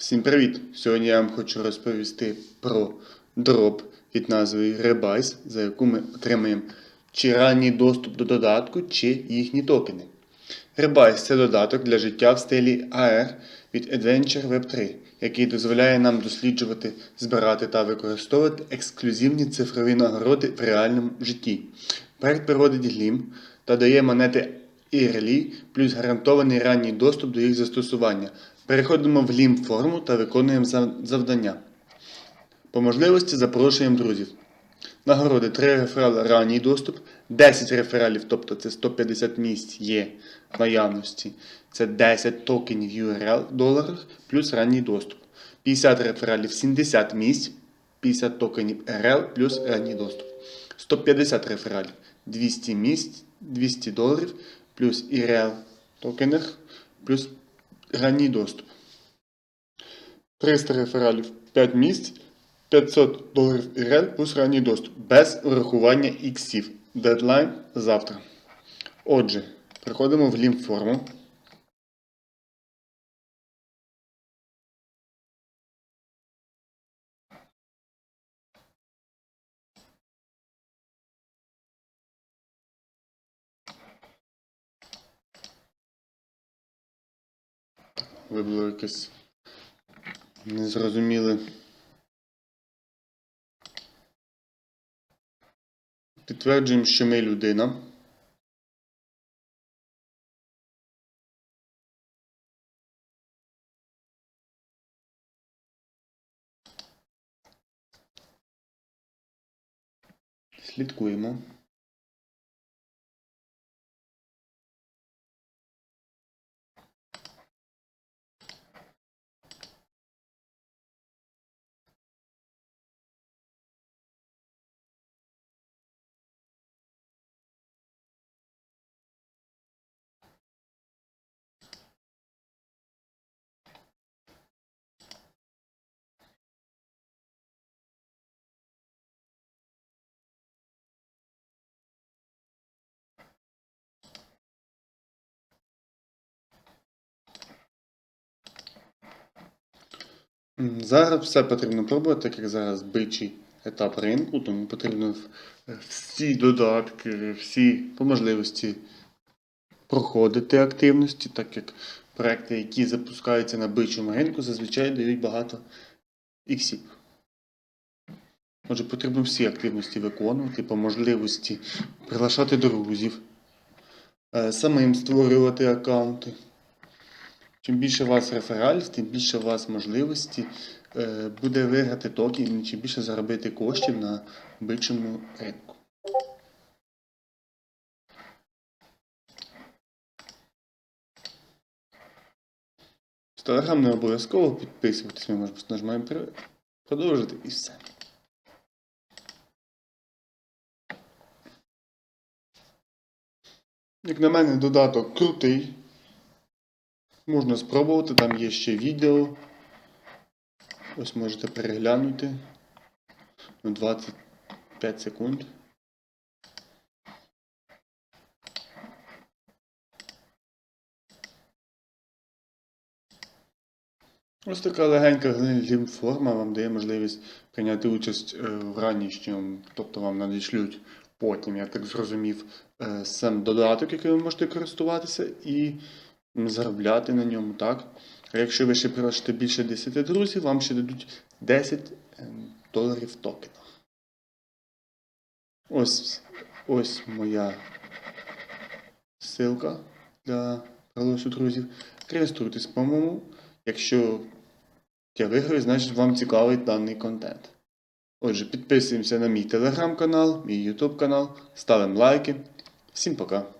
Всім привіт! Сьогодні я вам хочу розповісти про дроп від назви Rebase, за яку ми отримаємо чи ранній доступ до додатку, чи їхні токени. Rebase – це додаток для життя в стилі AR від Adventure Web 3, який дозволяє нам досліджувати, збирати та використовувати ексклюзивні цифрові нагороди в реальному житті. Проект проводить глім та дає монети ERLI плюс гарантований ранній доступ до їх застосування. Переходимо в лім форму та виконуємо завдання. По можливості запрошуємо друзів. Нагороди 3 реферали ранній доступ, 10 рефералів, тобто це 150 місць є в наявності. Це 10 токенів URL доларах плюс ранній доступ. 50 рефералів 70 місць, 50 токенів RL плюс ранній доступ. 150 рефералів 200 місць, 200 доларів плюс IRL токенах плюс ранній доступ. 300 рефералів 5 місць, 500 доларів ІРЛ плюс ранній доступ без урахування іксів. Дедлайн завтра. Отже, приходимо в лімформу. Вибило якесь незрозуміле. Підтверджуємо, що ми людина. Слідкуємо. Зараз все потрібно пробувати, так як зараз бичий етап ринку, тому потрібно всі додатки, всі по можливості проходити активності, так як проекти, які запускаються на бичому ринку, зазвичай дають багато іксів. Отже, потрібно всі активності виконувати, по можливості приглашати друзів, е, самим створювати аккаунти. Чим більше у вас рефералів, тим більше у вас можливості е, буде виграти токен, чим більше заробити коштів на бичому ринку. В Телеграм не обов'язково підписуватись, ми можемо нажимаємо продовжити і все. Як на мене, додаток крутий. Можна спробувати, там є ще відео. Ось можете переглянути. На 25 секунд. Ось така легенька лімформа вам дає можливість прийняти участь е, в ранішньому, тобто вам надішлють потім, я так зрозумів, е, сам додаток, який ви можете користуватися, і заробляти на ньому, так? А якщо ви ще приглашите більше 10 друзів, вам ще дадуть 10 е, доларів в токенах. Ось, ось моя ссылка для приглашу друзів. Реєструйтесь, по-моєму. Якщо я виграю, значить вам цікавий даний контент. Отже, підписуємося на мій телеграм-канал, мій ютуб канал, ставимо лайки. Всім пока!